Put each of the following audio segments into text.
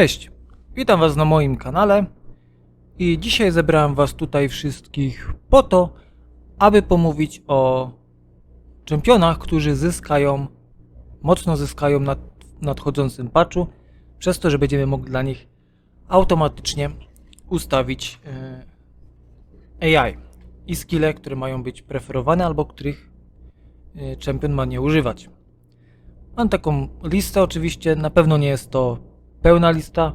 Cześć, witam Was na moim kanale i dzisiaj zebrałem Was tutaj wszystkich po to, aby pomówić o czempionach, którzy zyskają, mocno zyskają na nadchodzącym patchu, przez to, że będziemy mogli dla nich automatycznie ustawić e, AI i skille, które mają być preferowane albo których e, czempion ma nie używać. Mam taką listę, oczywiście na pewno nie jest to pełna lista,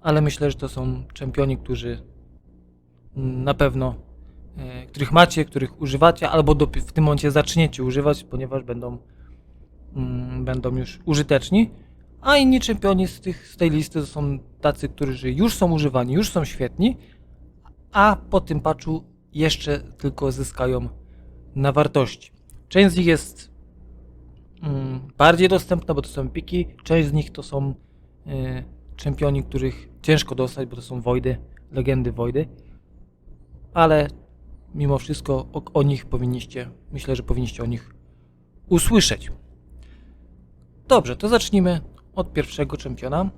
ale myślę, że to są czempioni, którzy na pewno, e, których macie, których używacie, albo w tym momencie zaczniecie używać, ponieważ będą, mm, będą już użyteczni. A inni czempioni z, tych, z tej listy to są tacy, którzy już są używani, już są świetni, a po tym patchu jeszcze tylko zyskają na wartości. Część z nich jest mm, bardziej dostępna, bo to są piki. Część z nich to są czempioni, których ciężko dostać, bo to są Wojdy, legendy Wojdy. Ale mimo wszystko o, o nich powinniście, myślę, że powinniście o nich usłyszeć. Dobrze, to zacznijmy od pierwszego czempiona.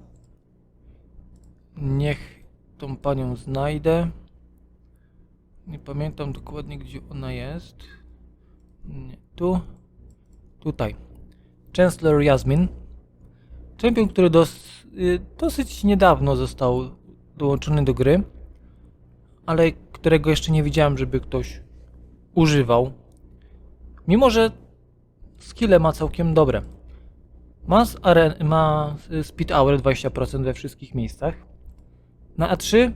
Niech tą panią znajdę. Nie pamiętam dokładnie, gdzie ona jest. Nie, tu. Tutaj. Chancellor Jasmine. Czempion, który dos, y, dosyć niedawno został dołączony do gry, ale którego jeszcze nie widziałem, żeby ktoś używał. Mimo, że skille ma całkiem dobre. Ma, ma y, speed hour 20% we wszystkich miejscach. Na A3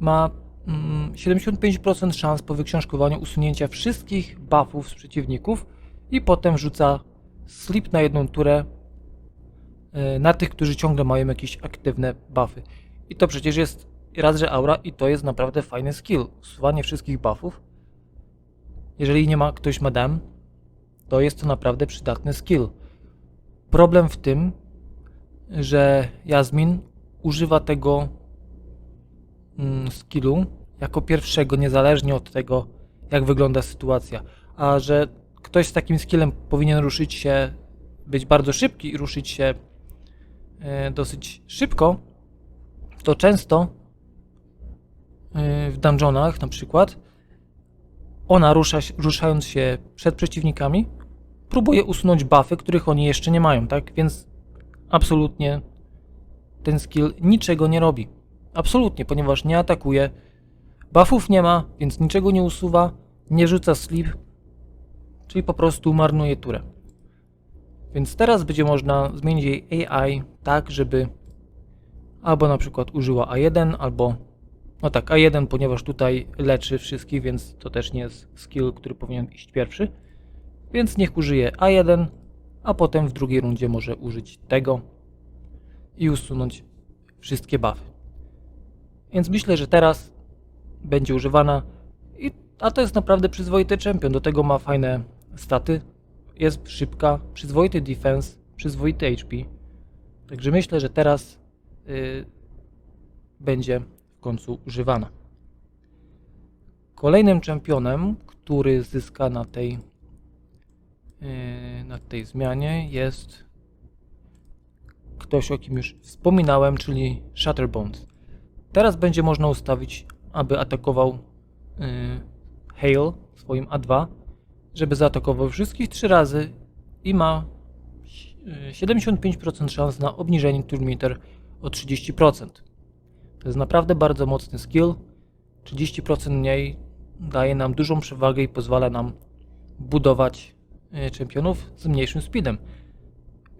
ma mm, 75% szans po wyksiążkowaniu usunięcia wszystkich buffów z przeciwników i potem rzuca slip na jedną turę na tych, którzy ciągle mają jakieś aktywne buffy. I to przecież jest raz, że aura i to jest naprawdę fajny skill. Usuwanie wszystkich buffów. Jeżeli nie ma ktoś madam, to jest to naprawdę przydatny skill. Problem w tym, że Jasmin używa tego mm, skillu jako pierwszego, niezależnie od tego, jak wygląda sytuacja. A że ktoś z takim skillem powinien ruszyć się, być bardzo szybki i ruszyć się e, dosyć szybko, to często e, w dungeonach na przykład ona rusza, ruszając się przed przeciwnikami próbuje usunąć buffy, których oni jeszcze nie mają, tak? Więc absolutnie ten skill niczego nie robi. Absolutnie, ponieważ nie atakuje, buffów nie ma, więc niczego nie usuwa, nie rzuca slip, czyli po prostu marnuje turę. Więc teraz będzie można zmienić jej AI tak, żeby albo na przykład użyła A1, albo no tak, A1, ponieważ tutaj leczy wszystkich, więc to też nie jest skill, który powinien iść pierwszy. Więc niech użyje A1, a potem w drugiej rundzie może użyć tego i usunąć wszystkie buffy. Więc myślę, że teraz będzie używana i, a to jest naprawdę przyzwoity champion. Do tego ma fajne staty. Jest szybka, przyzwoity defense, przyzwoity HP. Także myślę, że teraz y, będzie w końcu używana. Kolejnym czempionem, który zyska na tej, yy, na tej zmianie jest ktoś, o kim już wspominałem, czyli Shatterbones. Teraz będzie można ustawić, aby atakował yy, Hail swoim A2, żeby zaatakował wszystkich trzy razy i ma yy, 75% szans na obniżenie turmeter o 30%. To jest naprawdę bardzo mocny skill. 30% mniej daje nam dużą przewagę i pozwala nam budować e, czempionów z mniejszym speedem.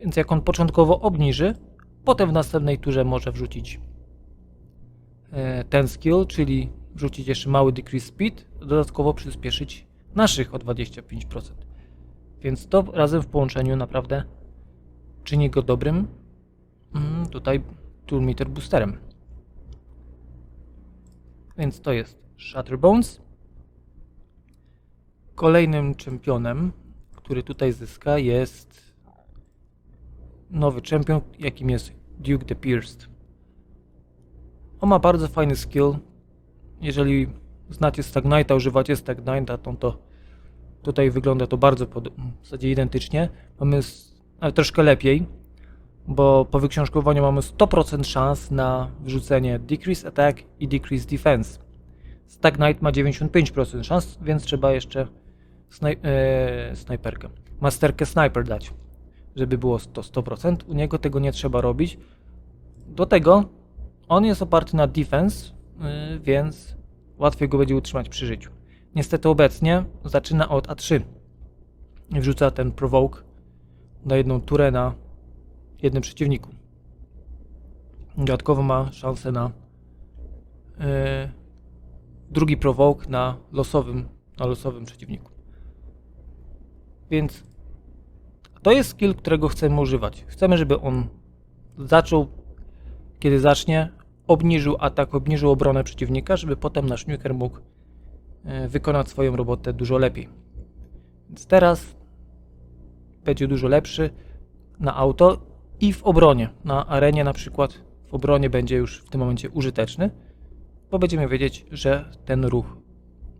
Więc jak on początkowo obniży, potem w następnej turze może wrzucić e, ten skill, czyli wrzucić jeszcze mały decrease speed, dodatkowo przyspieszyć naszych o 25%. Więc to razem w połączeniu naprawdę czyni go dobrym mm, tutaj toolmeter boosterem. Więc to jest Shatterbones. Kolejnym czempionem, który tutaj zyska jest nowy czempion, jakim jest Duke the Pierced. On ma bardzo fajny skill. Jeżeli znacie Stagnite'a, używacie Stagnite'a, to, to tutaj wygląda to bardzo w zasadzie identycznie. Mamy ale troszkę lepiej, bo po wyksiążkowaniu mamy 100% szans na wrzucenie Decrease Attack i Decrease Defense. Stag Knight ma 95% szans, więc trzeba jeszcze snaj e, snajperkę, masterkę sniper dać, żeby było to 100%. U niego tego nie trzeba robić. Do tego on jest oparty na defense, y, więc łatwiej go będzie utrzymać przy życiu. Niestety obecnie zaczyna od A3 i wrzuca ten provoke na jedną turę na jednym przeciwniku. Dodatkowo ma szansę na yy, drugi provoke na losowym, na losowym przeciwniku. Więc to jest skill, którego chcemy używać. Chcemy, żeby on zaczął, kiedy zacznie, obniżył atak, obniżył obronę przeciwnika, żeby potem nasz nuker mógł wykonać swoją robotę dużo lepiej. Więc teraz będzie dużo lepszy na auto i w obronie. Na arenie na przykład w obronie będzie już w tym momencie użyteczny, bo będziemy wiedzieć, że ten ruch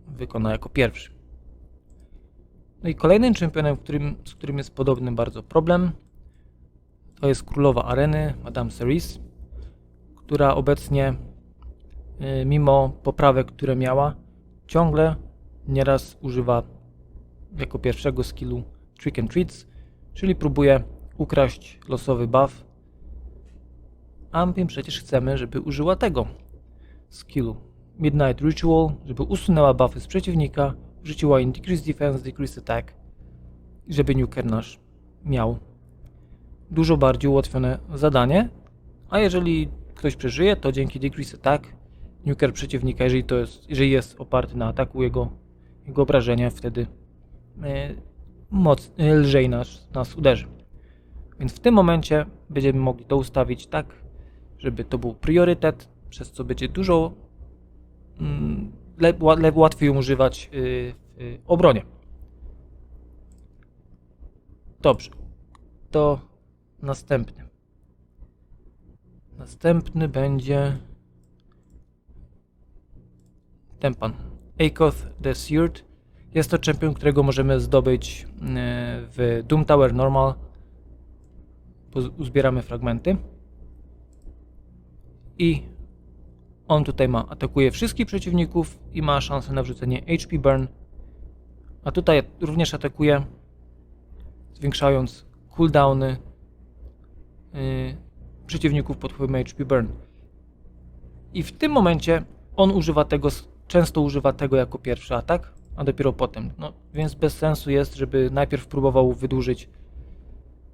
wykona jako pierwszy. No i kolejnym czempionem, którym, z którym jest podobny bardzo problem, to jest królowa areny, Madame Cerise, która obecnie, y, mimo poprawek, które miała, ciągle nieraz używa jako pierwszego skillu Trick and Treats, czyli próbuje ukraść losowy buff. A my przecież chcemy, żeby użyła tego skillu Midnight Ritual, żeby usunęła buffy z przeciwnika, rzuciła im Decrease Defense, Decrease Attack żeby Nuker nasz miał dużo bardziej ułatwione zadanie. A jeżeli ktoś przeżyje, to dzięki Decrease Attack Nuker przeciwnika, jeżeli, to jest, jeżeli jest oparty na ataku, jego, jego obrażenia wtedy e, moc, e, lżej nas, nas uderzy. Więc w tym momencie będziemy mogli to ustawić tak, żeby to był priorytet, przez co będzie dużo mm, łatwiej używać y, w y, obronie. Dobrze. To następny. Następny będzie ten pan. Akoth the Seared. Jest to czempion, którego możemy zdobyć y, w Doom Tower Normal. Uzbieramy fragmenty. I on tutaj ma, atakuje wszystkich przeciwników i ma szansę na wrzucenie HP burn. A tutaj również atakuje, zwiększając cooldowny yy, przeciwników pod wpływem HP burn. I w tym momencie on używa tego, często używa tego jako pierwszy atak, a dopiero potem. No, więc bez sensu jest, żeby najpierw próbował wydłużyć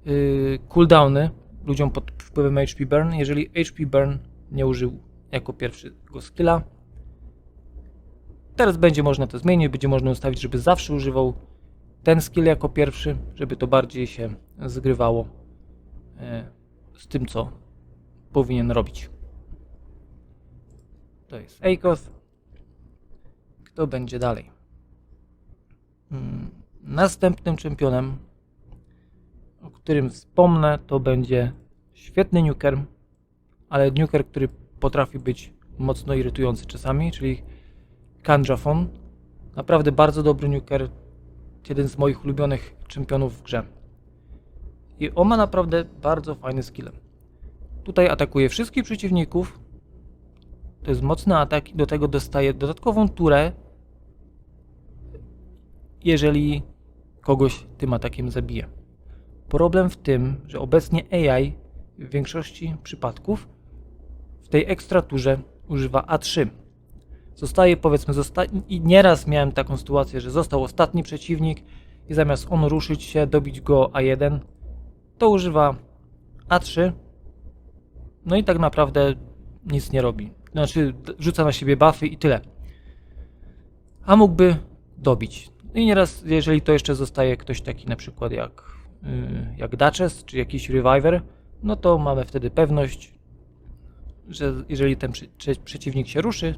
yy, cooldowny ludziom pod wpływem HP burn, jeżeli HP burn nie użył jako pierwszego skilla. Teraz będzie można to zmienić, będzie można ustawić, żeby zawsze używał ten skill jako pierwszy, żeby to bardziej się zgrywało e, z tym, co powinien robić. To jest Akoth. Kto będzie dalej? Hmm, następnym czempionem, o którym wspomnę, to będzie świetny nuker, ale nuker, który potrafi być mocno irytujący czasami, czyli Kanjafon. Naprawdę bardzo dobry nuker, jeden z moich ulubionych czempionów w grze. I on ma naprawdę bardzo fajny skill. Tutaj atakuje wszystkich przeciwników. To jest mocny atak i do tego dostaje dodatkową turę, jeżeli kogoś tym atakiem zabije. Problem w tym, że obecnie AI w większości przypadków w tej ekstraturze używa A3. Zostaje powiedzmy, zosta i nieraz miałem taką sytuację, że został ostatni przeciwnik i zamiast on ruszyć się, dobić go A1, to używa A3. No i tak naprawdę nic nie robi. Znaczy rzuca na siebie buffy i tyle. A mógłby dobić. No I nieraz, jeżeli to jeszcze zostaje ktoś taki na przykład jak, yy, jak Duchess, czy jakiś Reviver, no to mamy wtedy pewność, że jeżeli ten przeciwnik się ruszy,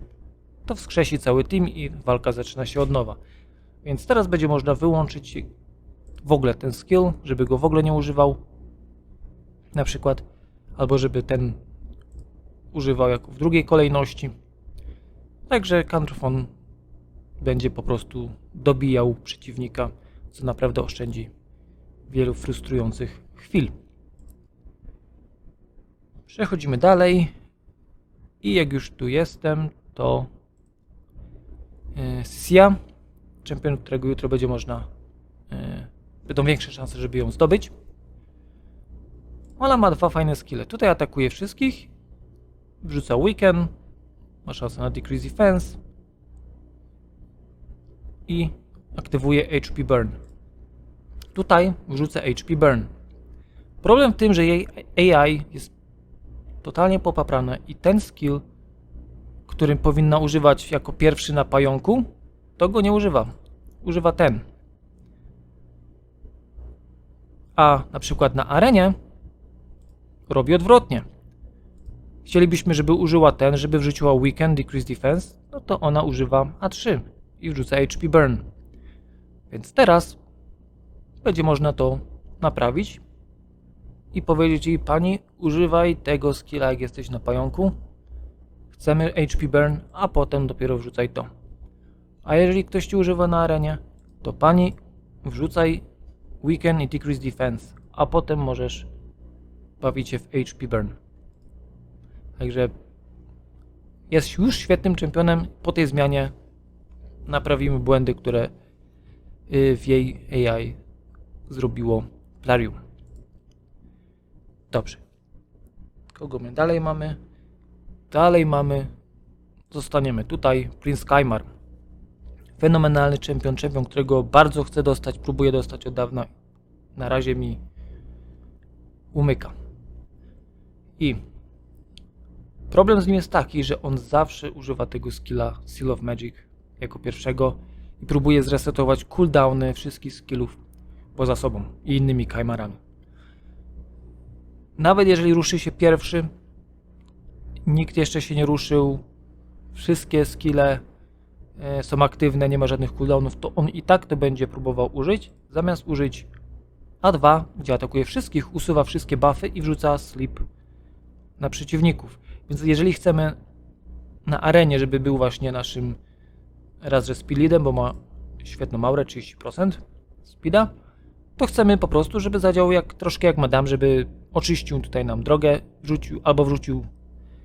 to wskrzesi cały team i walka zaczyna się od nowa. Więc teraz będzie można wyłączyć w ogóle ten skill, żeby go w ogóle nie używał. Na przykład, albo żeby ten używał jako w drugiej kolejności. Także Counterfon będzie po prostu dobijał przeciwnika, co naprawdę oszczędzi wielu frustrujących chwil. Przechodzimy dalej. I jak już tu jestem, to yy, Sia, czempion, którego jutro będzie można, yy, będą większe szanse, żeby ją zdobyć. Ona ma dwa fajne skille. Tutaj atakuje wszystkich, wrzuca weekend, ma szansę na decrease defense i aktywuje HP burn. Tutaj wrzucę HP burn. Problem w tym, że jej AI jest totalnie popaprane i ten skill, którym powinna używać jako pierwszy na pająku, to go nie używa. Używa ten. A na przykład na arenie robi odwrotnie. Chcielibyśmy, żeby użyła ten, żeby wrzuciła Weekend Decrease Defense, no to ona używa A3 i wrzuca HP Burn. Więc teraz będzie można to naprawić i powiedzieć jej, pani, używaj tego skilla, jak jesteś na pająku. Chcemy HP Burn, a potem dopiero wrzucaj to. A jeżeli ktoś ci używa na arenie, to pani wrzucaj Weekend i Decrease Defense, a potem możesz bawić się w HP Burn. Także jest już świetnym czempionem. Po tej zmianie naprawimy błędy, które y, w jej AI zrobiło Plarium. Dobrze. Kogo my dalej mamy? Dalej mamy. Zostaniemy tutaj. Prince Kaimar. Fenomenalny czempion, czempion, którego bardzo chcę dostać, próbuję dostać od dawna. Na razie mi umyka. I problem z nim jest taki, że on zawsze używa tego skilla Seal of Magic jako pierwszego i próbuje zresetować cooldowny wszystkich skillów poza sobą i innymi kajmarami. Nawet jeżeli ruszy się pierwszy, nikt jeszcze się nie ruszył, wszystkie skille e, są aktywne, nie ma żadnych cooldownów, to on i tak to będzie próbował użyć, zamiast użyć A2, gdzie atakuje wszystkich, usuwa wszystkie buffy i wrzuca sleep na przeciwników. Więc jeżeli chcemy na arenie, żeby był właśnie naszym raz, że speedem, bo ma świetną aurę, 30% speeda, to chcemy po prostu, żeby zadziałał jak, troszkę jak Madame, żeby oczyścił tutaj nam drogę, wrzucił, albo wrzucił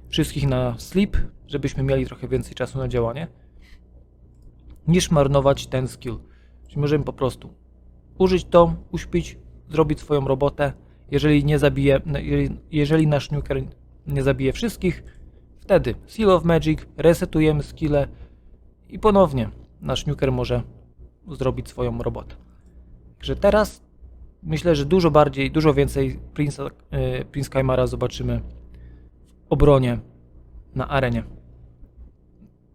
wszystkich na sleep, żebyśmy mieli trochę więcej czasu na działanie, niż marnować ten skill. Czyli możemy po prostu użyć to, uśpić, zrobić swoją robotę. Jeżeli nie zabije, jeżeli, jeżeli nasz nuker nie zabije wszystkich, wtedy Seal of Magic, resetujemy skille i ponownie nasz nuker może zrobić swoją robotę. Także teraz myślę, że dużo bardziej, dużo więcej Prince, yy, Prince Kaimara zobaczymy w obronie na arenie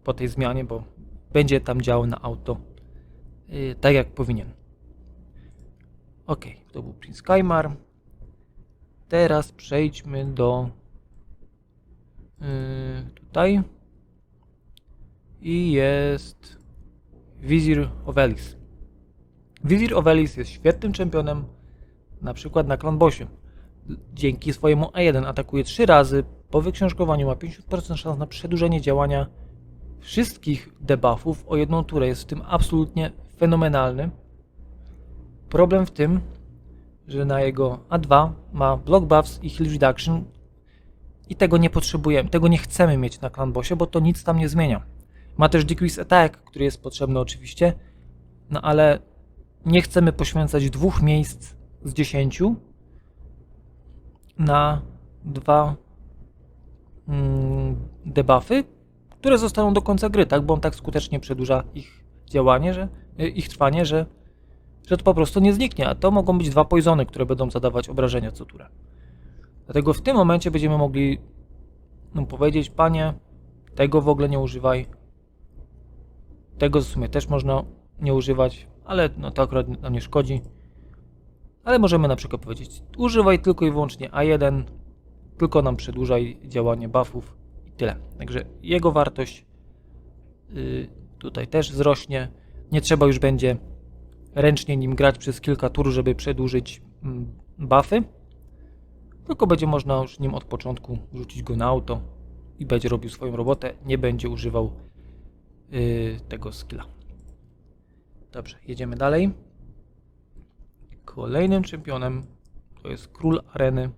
po tej zmianie, bo będzie tam działał na auto yy, tak jak powinien. Ok, to był Prince Kaimar. Teraz przejdźmy do yy, tutaj i jest Wizir Ovelis. Wizir Ovelis jest świetnym czempionem, na przykład na Clan Bossie. Dzięki swojemu A1 atakuje 3 razy, po wyksiążkowaniu ma 50% szans na przedłużenie działania wszystkich debuffów o jedną turę. Jest w tym absolutnie fenomenalny. Problem w tym, że na jego A2 ma block buffs i heal reduction i tego nie potrzebujemy, tego nie chcemy mieć na Clan Bossie, bo to nic tam nie zmienia. Ma też decrease attack, który jest potrzebny oczywiście, no ale nie chcemy poświęcać dwóch miejsc z 10 na dwa mm, debuffy, które zostaną do końca gry, tak? Bo on tak skutecznie przedłuża ich działanie, że y, ich trwanie, że, że to po prostu nie zniknie. A to mogą być dwa poisony, które będą zadawać obrażenia co turę. Dlatego w tym momencie będziemy mogli no, powiedzieć, panie, tego w ogóle nie używaj. Tego w sumie też można nie używać, ale no, to akurat nam nie szkodzi. Ale możemy na przykład powiedzieć, używaj tylko i wyłącznie A1, tylko nam przedłużaj działanie buffów i tyle. Także jego wartość yy, tutaj też wzrośnie. Nie trzeba już będzie ręcznie nim grać przez kilka tur, żeby przedłużyć mm, buffy. Tylko będzie można już nim od początku rzucić go na auto i będzie robił swoją robotę. Nie będzie używał yy, tego skilla. Dobrze, jedziemy dalej. Kolejnym czempionem to jest król areny.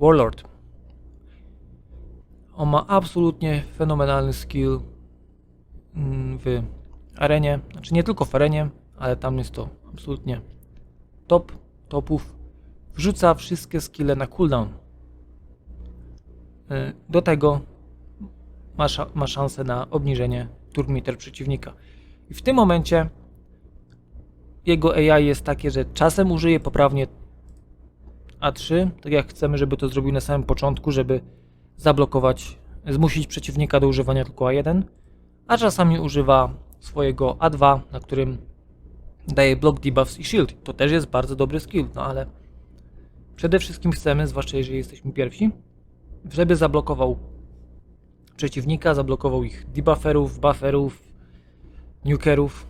Warlord. On ma absolutnie fenomenalny skill mm, w arenie. Znaczy nie tylko w arenie, ale tam jest to absolutnie top topów. Wrzuca wszystkie skille na cooldown. Y, Do tego ma, ma szansę na obniżenie turmeter przeciwnika. I w tym momencie jego AI jest takie, że czasem użyje poprawnie A3, tak jak chcemy, żeby to zrobił na samym początku, żeby zablokować, zmusić przeciwnika do używania tylko A1, a czasami używa swojego A2, na którym daje block debuffs i shield. To też jest bardzo dobry skill, no ale przede wszystkim chcemy, zwłaszcza jeżeli jesteśmy pierwsi, żeby zablokował przeciwnika, zablokował ich debufferów, bufferów, nukerów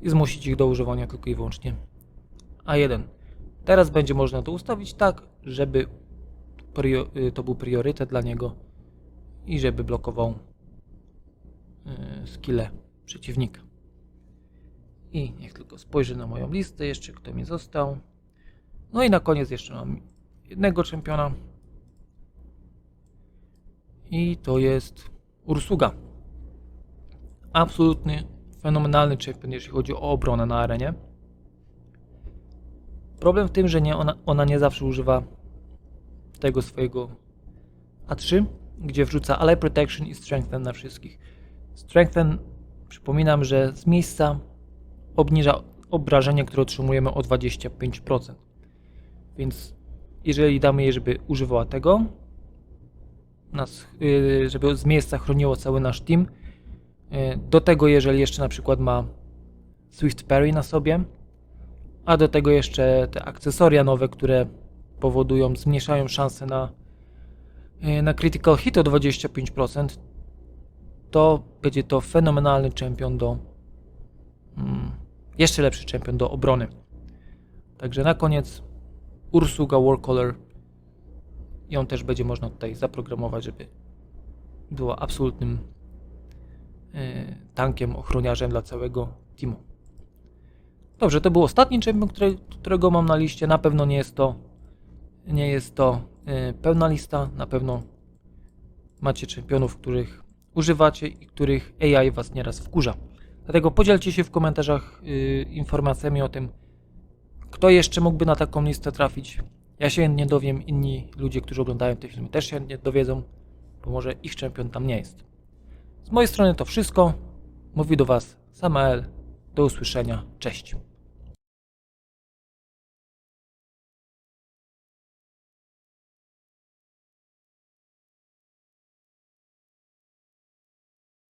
i zmusić ich do używania tylko i wyłącznie A1. Teraz będzie można to ustawić tak, żeby y, to był priorytet dla niego i żeby blokował y, skille przeciwnika. I niech tylko spojrzy na moją listę, jeszcze kto mi został. No i na koniec jeszcze mam jednego czempiona. I to jest Ursuga. Absolutny, fenomenalny czempion, jeśli chodzi o obronę na arenie. Problem w tym, że nie, ona, ona nie zawsze używa tego swojego A3, gdzie wrzuca Ally Protection i Strengthen na wszystkich. Strengthen, przypominam, że z miejsca obniża obrażenie, które otrzymujemy o 25%. Więc jeżeli damy jej, żeby używała tego, nas, yy, żeby z miejsca chroniło cały nasz team, yy, do tego jeżeli jeszcze na przykład ma Swift Parry na sobie, a do tego jeszcze te akcesoria nowe, które powodują, zmniejszają szanse na, yy, na critical hit o 25%, to będzie to fenomenalny czempion do mm, jeszcze lepszy czempion do obrony. Także na koniec Ursuga Warcaller ją też będzie można tutaj zaprogramować, żeby była absolutnym yy, tankiem, ochroniarzem dla całego teamu. Dobrze, to był ostatni który, którego mam na liście. Na pewno nie jest to nie jest to yy, pełna lista. Na pewno macie czempionów, których używacie i których AI was nieraz wkurza. Dlatego podzielcie się w komentarzach yy, informacjami o tym, kto jeszcze mógłby na taką listę trafić. Ja się chętnie dowiem, inni ludzie, którzy oglądają te filmy też się chętnie dowiedzą, bo może ich czempion tam nie jest. Z mojej strony to wszystko. Mówi do Was Samael. Do usłyszenia. Cześć.